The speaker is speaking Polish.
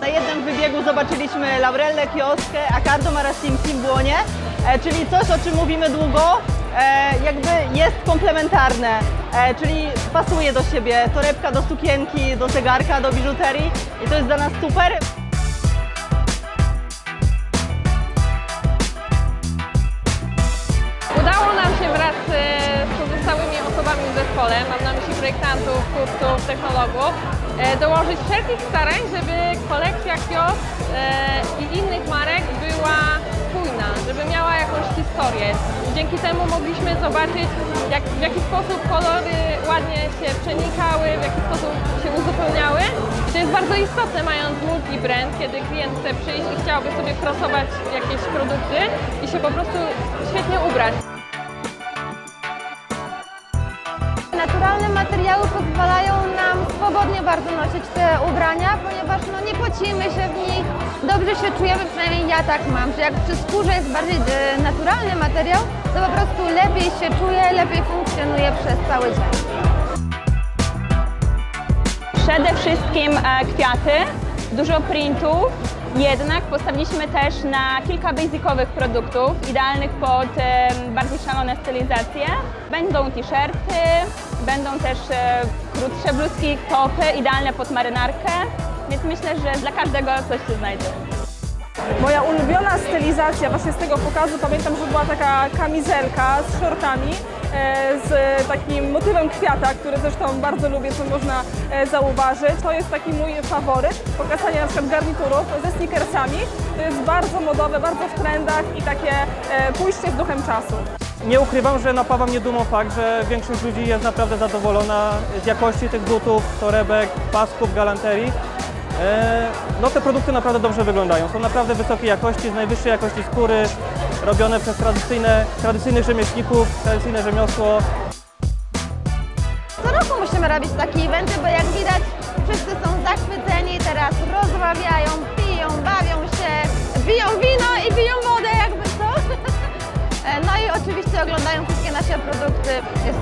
Na jednym wybiegu zobaczyliśmy Laurellę, Kioskę, Acardo Marasimsi w błonie, e, czyli coś, o czym mówimy długo, e, jakby jest komplementarne, e, czyli pasuje do siebie. Torebka do sukienki, do zegarka, do biżuterii i to jest dla nas super. Zespole, mam na myśli projektantów, kupców, technologów, e, dołożyć wszelkich starań, żeby kolekcja Kiosk e, i innych marek była spójna, żeby miała jakąś historię. Dzięki temu mogliśmy zobaczyć, jak, w jaki sposób kolory ładnie się przenikały, w jaki sposób się uzupełniały. I to jest bardzo istotne, mając multi-brand, kiedy klient chce przyjść i chciałby sobie krosować jakieś produkty i się po prostu świetnie ubrać. Naturalne materiały pozwalają nam swobodnie bardzo nosić te ubrania, ponieważ no, nie pocimy się w nich, dobrze się czujemy, przynajmniej ja tak mam, że jak przy skórze jest bardziej e, naturalny materiał, to po prostu lepiej się czuje, lepiej funkcjonuje przez cały dzień. Przede wszystkim e, kwiaty, dużo printów, jednak postawiliśmy też na kilka basicowych produktów, idealnych pod bardziej szalone stylizacje. Będą t-shirty, będą też e, krótsze bluzki, topy, idealne pod marynarkę, więc myślę, że dla każdego coś się znajdzie. Moja ulubiona stylizacja właśnie z tego pokazu, pamiętam, że była taka kamizelka z shortami, z takim motywem kwiata, który zresztą bardzo lubię, co można e, zauważyć. To jest taki mój faworyt, pokazanie na przykład garniturów ze sneakersami. To jest bardzo modowe, bardzo w trendach i takie e, pójście z duchem czasu. Nie ukrywam, że napawa mnie dumą fakt, że większość ludzi jest naprawdę zadowolona z jakości tych butów, torebek, pasków, galanterii. E, No te produkty naprawdę dobrze wyglądają. Są naprawdę wysokiej jakości, z najwyższej jakości skóry, robione przez tradycyjne, tradycyjnych rzemieślników, tradycyjne rzemiosło. Co roku musimy robić takie eventy, bo jak widać wszyscy są zachwyceni, teraz rozmawiają, piją, bawią się, piją wino i piją wodę jakby co. E, No i oczywiście oglądają wszystkie nasze produkty. Jest